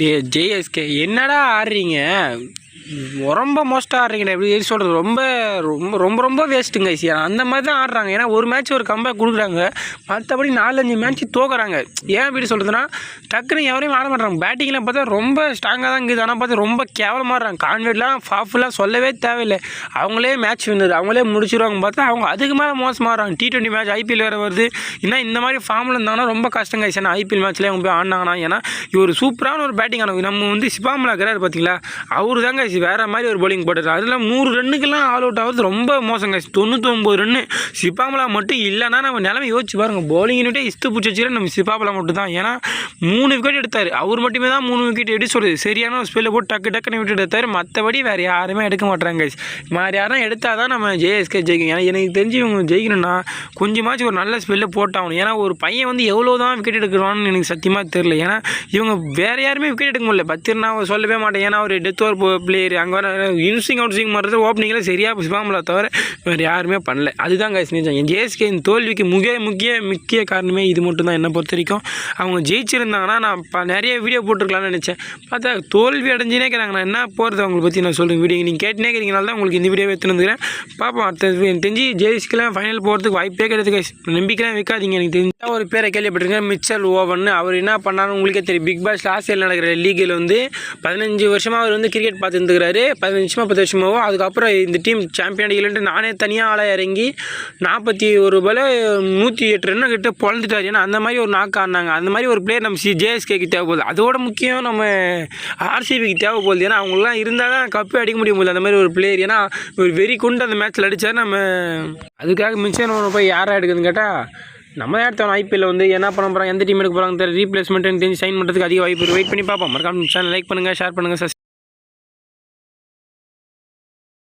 டே JSK என்னடா ஆடுறீங்க? ரொம்ப மோஸ்ட்டாக ஆடுறீங்க எப்படி சொல்கிறது ரொம்ப ரொம்ப ரொம்ப ரொம்ப வேஸ்ட்டுங்க ஐசி அந்த மாதிரி தான் ஆடுறாங்க. ஏன்னா ஒரு மேட்ச் ஒரு கம்பேக் கொடுக்குறாங்க. மற்றபடி நாலஞ்சு மேட்ச் தோக்குறாங்க. ஏன் எப்படி சொல்கிறதுனா டக்குன்னு எவரையும் ஆட மாட்டாங்க பேட்டிங்கில் பார்த்தா ரொம்ப ஸ்ட்ராங்காக தான் இருக்குது. ஆனால் பார்த்தா ரொம்ப கேவலமாக ஆடுறாங்க. கான்வெட்லாம் ஃபாஃபுல்லாம் சொல்லவே தேவையில்லை. அவங்களே மேட்ச் வின்னர் அவங்களே முடிச்சிருவாங்க. பார்த்தா அவங்க அதுக்கு மேலே மோசமாக ஆடுறாங்க. டி டுவெண்ட்டி மேட்ச் ஐபிஎல் வேறு வருது. இன்னும் இந்த மாதிரி ஃபார்மில் இருந்தாங்கன்னா ரொம்ப கஷ்டங்க ஐசி ஏன்னா ஐபிஎல் மேட்ச்லேயே அவங்க போய் ஆடினாங்கன்னா ஏன்னா இவர் சூப்பரான ஒரு பேட்டிங் ஆனவங்க. நம்ம வந்து சிபாமலா இருக்கிறாரு பார்த்தீங்களா? அவர் தாங்க வேறு மாதிரி ஒரு பவுலிங் போட்டார் அதில் நூறு ரன்னுக்கெல்லாம் ஆல் அவுட் ஆகுறது ரொம்ப மோசங்க தொண்ணூற்றொம்பது ரன்னு சிப்பாமலா மட்டும் இல்லைன்னா நம்ம நிலமை யோசிச்சு பாருங்கள் bowling யூனிட்டே இஸ்து பிடிச்சிச்சு நம்ம சிப்பாமலா மட்டும் தான் ஏன்னா மூணு விக்கெட் எடுத்தார். அவர் மட்டுமே தான் மூணு விக்கெட் எப்படி சொல்கிறது சரியான ஒரு ஸ்பெல்ல போட்டு டக்கு டக்குன்னு விட்டு எடுத்தார். மற்றபடி வேறு யாருமே எடுக்க மாட்டாங்க guys. வேறு யாரும் எடுத்தால் தான் நம்ம ஜேஎஸ்கே ஜெயிக்கும். ஏன்னா எனக்கு தெரிஞ்சு இவங்க ஜெயிக்கணும்னா கொஞ்சமாச்சும் ஒரு நல்ல ஸ்பெல்ல போட்டாகணும். ஏன்னா ஒரு பையன் வந்து எவ்வளோ தான் விக்கெட் எடுக்கிறான்னு எனக்கு சத்தியமாக தெரில ஏன்னா இவங்க வேறு யாருமே விக்கெட் எடுக்க முடியல. பத்திரனா சொல்லவே மாட்டேன். ஏன்னா ஒரு டெத் ஓவர் பிளேயர் அங்கே வர இன்சிங் அவுட்ஸிங் மாதிரி ஓப்பனிங்கில் சரியாக சிவாமலா தவிர வேறு யாருமே பண்ணல. அதுதான் கைஸ் நிஜம். என் ஜேஎஸ்கே இந்த தோல்விக்கு முக்கிய முக்கிய முக்கிய காரணமே இது மட்டும்தான். என்னை பொறுத்த வரைக்கும் அவங்க ஜெயிச்சிருந்தாங்கன்னா நான் ப நிறைய வீடியோ போட்டிருக்கலாம்னு நினச்சேன். பார்த்தா தோல்வி அடைஞ்சினே இருக்கிறாங்க. நான் என்ன போகிறது அவங்களை பற்றி நான் சொல்கிறேன் வீடியோ நீங்கள் கேட்டுனே இருக்கிறீங்கனால தான் உங்களுக்கு இந்த வீடியோ எடுத்துருந்துக்கிறேன் பார்ப்போம். அடுத்த எனக்கு தெரிஞ்சு ஜெயிஸ்க்கெலாம் ஃபைனல் போகிறதுக்கு வாய்ப்பே கிடையாது கைஸ் நம்பிக்கைலாம் வைக்காதீங்க. எனக்கு தெரிஞ்ச ஒரு பேரை கேள்விப்பட்டிருக்கேன். மிச்சல் ஓவன் அவர் என்ன பண்ணாலும் உங்களுக்கே தெரியும். பிக் பாஸ் ஆஸ்திரேலியா நடக்கிற லீகில் வந்து பதினஞ்சு வருஷமாக அவர் வந்து கிரிக்கெட் பார்த்துருந்துக்கிறாரு பதினஞ்சு வருஷமாக பத்து நிமிஷமாவோ அதுக்கப்புறம் இந்த டீம் சாம்பியன் அடிக்கலன்ட்டு நானே தனியாக ஆளாக இறங்கி நாற்பத்தி ஒரு பால் நூற்றி எட்டு ரன் கிட்ட பொழந்துட்டார். ஏன்னா அந்த மாதிரி ஒரு நாக்கு ஆடினாங்க. அந்த மாதிரி ஒரு பிளேயர் நம்ம சி ஜேஎஸ்கேக்கு தேவைப்படுது. அதோட முக்கியம் நம்ம ஆர்சிபிக்கு தேவைப்படுது. ஏன்னா அவங்களாம் இருந்தால் தான் கப்பு அடிக்க முடியும் போது அந்த மாதிரி ஒரு பிளேயர் ஏன்னா ஒரு வெறி கொண்டு அந்த மேட்ச்சில் அடித்தா நம்ம. அதுக்காக மிச்சம் ஒன்று போய் யாராக எடுக்குதுன்னு கேட்டால் நம்ம எடுத்தோம் ஐபிஎல் வந்து என்ன பண்ண போகிறாங்க எந்த டீம் எடுக்க போகிறாங்க ரீப்ளேஸ்மெண்ட் தெரிஞ்சு சைன் பண்ணுறதுக்கு அதிக வாய்ப்பு வெயிட் பண்ணி பார்ப்போம். மறக்காம சேனல் லைக் பண்ணுங்கள் ஷேர் பண்ணுங்கள்